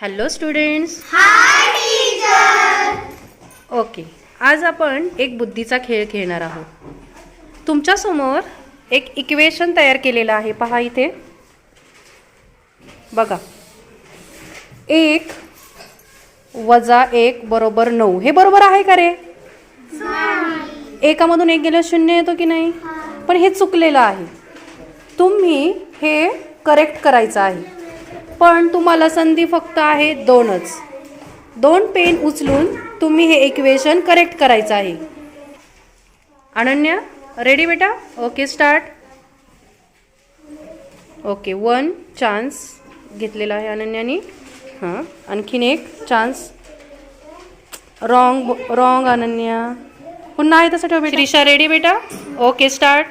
Hello students okay आज आपण एक बुद्धीचा खेळ खेळणार आहोत. तुमच्यासमोर एक इक्वेशन तयार केलेलं आहे. पहा इथे. बघा. एक वजा एक बरोबर नऊ. हे बरोबर आहे का रे? एकामधून एक गेलं शून्य येतो की नाही? पण हे चुकलेलं आहे. तुम्ही हे करेक्ट करायचं आहे. पण तुम्हाला संधी फक्त आहे दोनच. दोन पेन उचलून तुम्ही हे इक्वेशन करेक्ट करायचं आहे. अनन्या रेडी बेटा? Okay start okay one chance घेतलेला आहे अनन्यानी. हां आणखीन एक चान्स रॉंग रॉंग अनन्या. पुन्हा आहे तसं ठेव बेटा. रिशा रेडी बेटा? ओके स्टार्ट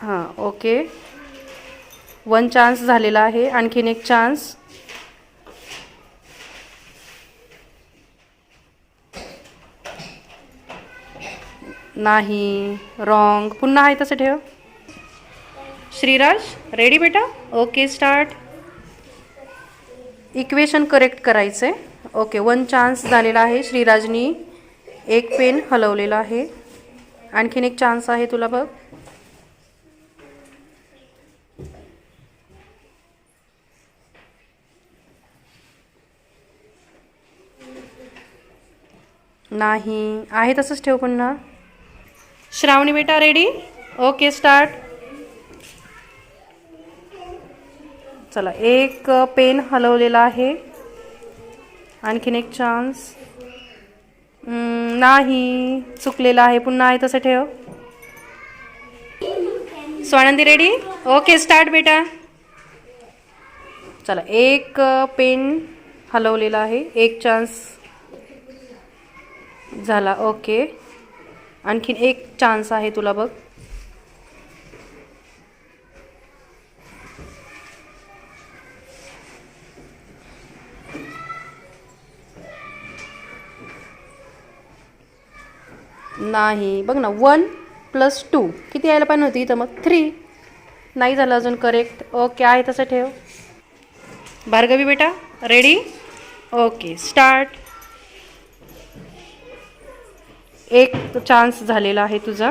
हां ओके. वन चान्स झालेला आहे. आणखीन एक चान्स नाही रॉंग पुन्हा आहे तसं ठेव. श्रीराज रेडी बेटा? ओके स्टार्ट इक्वेशन करेक्ट करायचं. आहे ओके वन चान्स झालेला आहे श्रीराजनी. एक पेन हलवलेला आहे. आणखीन एक चान्स आहे तुला बघ. नाही. आहे तसंच ठेव पुन्हा. श्रावणी बेटा रेडी ओके स्टार्ट चला एक पेन हलवलेला आहे. आणखीन एक चान्स नाही. चुकलेला आहे. पुन्हा आहे तसं ठेव. स्वानंदी रेडी ओके स्टार्ट बेटा. चला एक पेन हलवलेला आहे. एक चान्स झाला ओके. आणखीन एक चान्स आहे तुला बघ. नाही बघ ना वन प्लस टू किती यायला पाहिजे होती इथं मग? थ्री नाही झालं अजून करेक्ट ओके आहे तसं ठेव. भार्गवी बेटा रेडी ओके स्टार्ट एक चान्स झालेला आहे तुझा.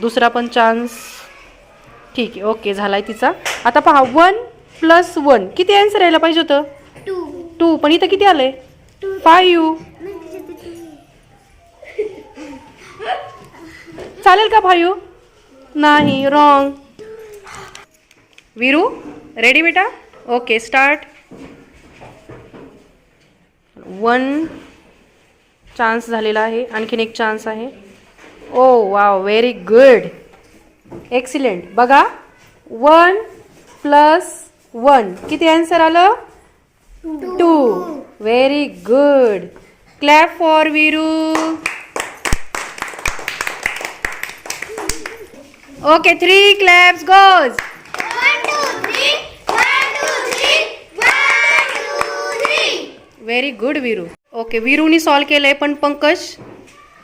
दुसरा पण चान्स ठीक आहे ओके झालाय तिचा. आता पहा वन प्लस वन किती आन्सर यायला पाहिजे होतं? टू टू पण इथं किती आलंय? फायू चालेल का फायू नाही रॉंग वीरू? रेडी बेटा? ओके स्टार्ट वन चान्स झालेला आहे. आणखीन एक चान्स आहे. Oh wow very good excellent बघा वन प्लस वन किती आन्सर आलं? Two very good clap for Viru okay three claps goes one two three one two three one two three very good Veeru okay वीरूनी solve केलंय पण पंकज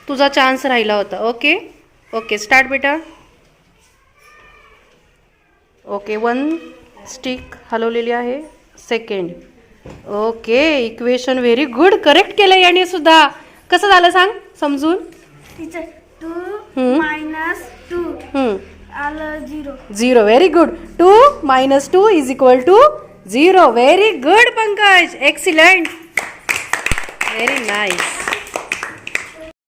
तुझा chance राहिला होता. Okay okay start बेटा. Okay one stick हलवलेली आहे. Second okay equation very good correct केलं याने सुद्धा. कसं झालं सांग? समजून? Teacher two. Minus two. आलं zero zero very good two minus two is equal to zero very good Pankaj. Excellent very nice